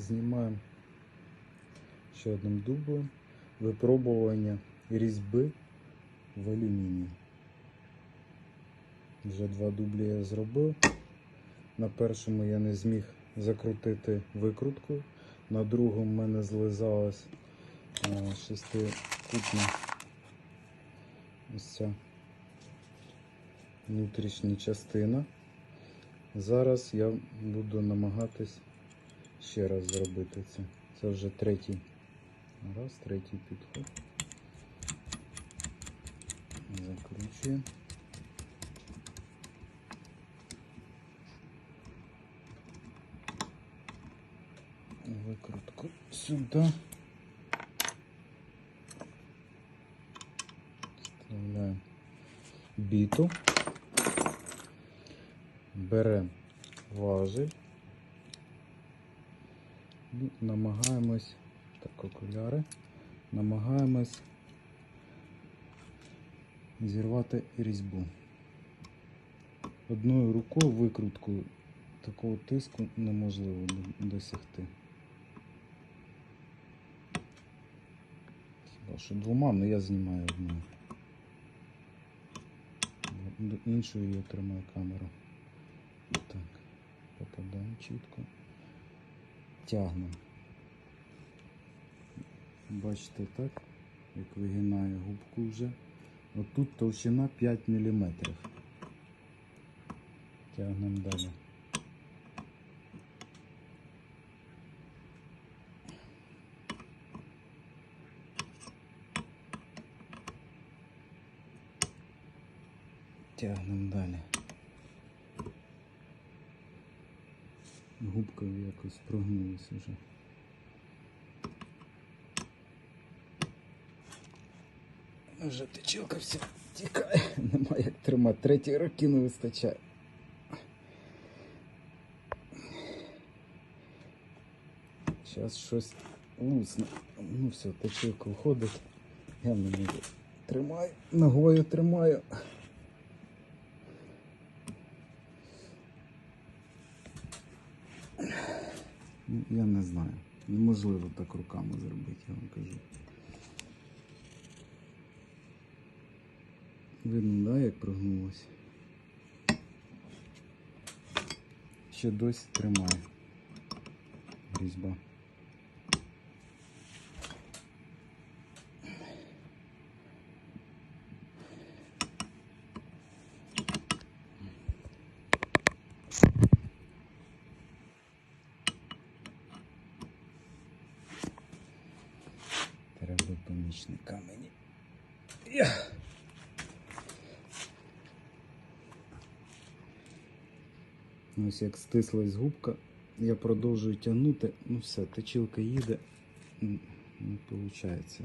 знімаємо ще одним дублем випробування різьби в алюмінії. Вже два дублі я зробив. На першому я не зміг закрутити викруткою, на другому в мене злизалась е, шестикутна ось ця внутрішня частина. Зараз я буду намагатись ще раз зробити це. Це вже третій. Раз, третій підход. Закручуємо. Викрутку сюди. Вставляємо біту. Беремо важель І намагаємось, так, окуляри, намагаємось зірвати різьбу. Одною рукою викруткою такого тиску неможливо досягти. Хіба що двома, але я знімаю одною. До іншої я тримаю камеру. Так, попадаємо чітко. Тягнемо. Бачите так, як вигинає губку вже. Отут товщина 5 мм. Тягнемо далі. Тягнемо далі. Губка якось прогнулася вже. Вже течілка вся тікає, немає як тримати. Третій роки не вистачає. Зараз щось лусне. Ну все, точилка входить. Я не можу. Тримаю, ногою тримаю. Ну, я не знаю. Неможливо так руками зробити, я вам кажу. Видно, да, як прогнулося? Ще досі тримає різьба. Треба помічника мені. Ось як стислась губка, я продовжую тягнути, ну все, точилка їде, не виходить.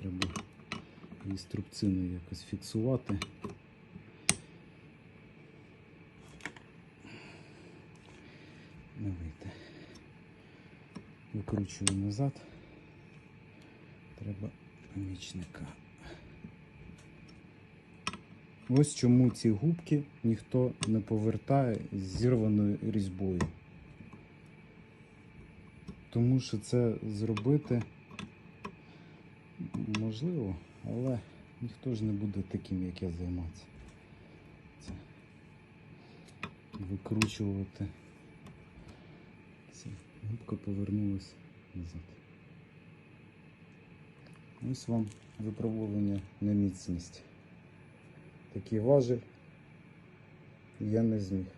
Треба її якось фіксувати. Вийде. Викручую назад. Треба помічника. Ось чому ці губки ніхто не повертає з зірваною різьбою. Тому що це зробити можливо, але ніхто ж не буде таким, як я займатися. Це викручувати. Губка повернулась назад. Ось вам випробування на міцність. Такий важель я не зміг.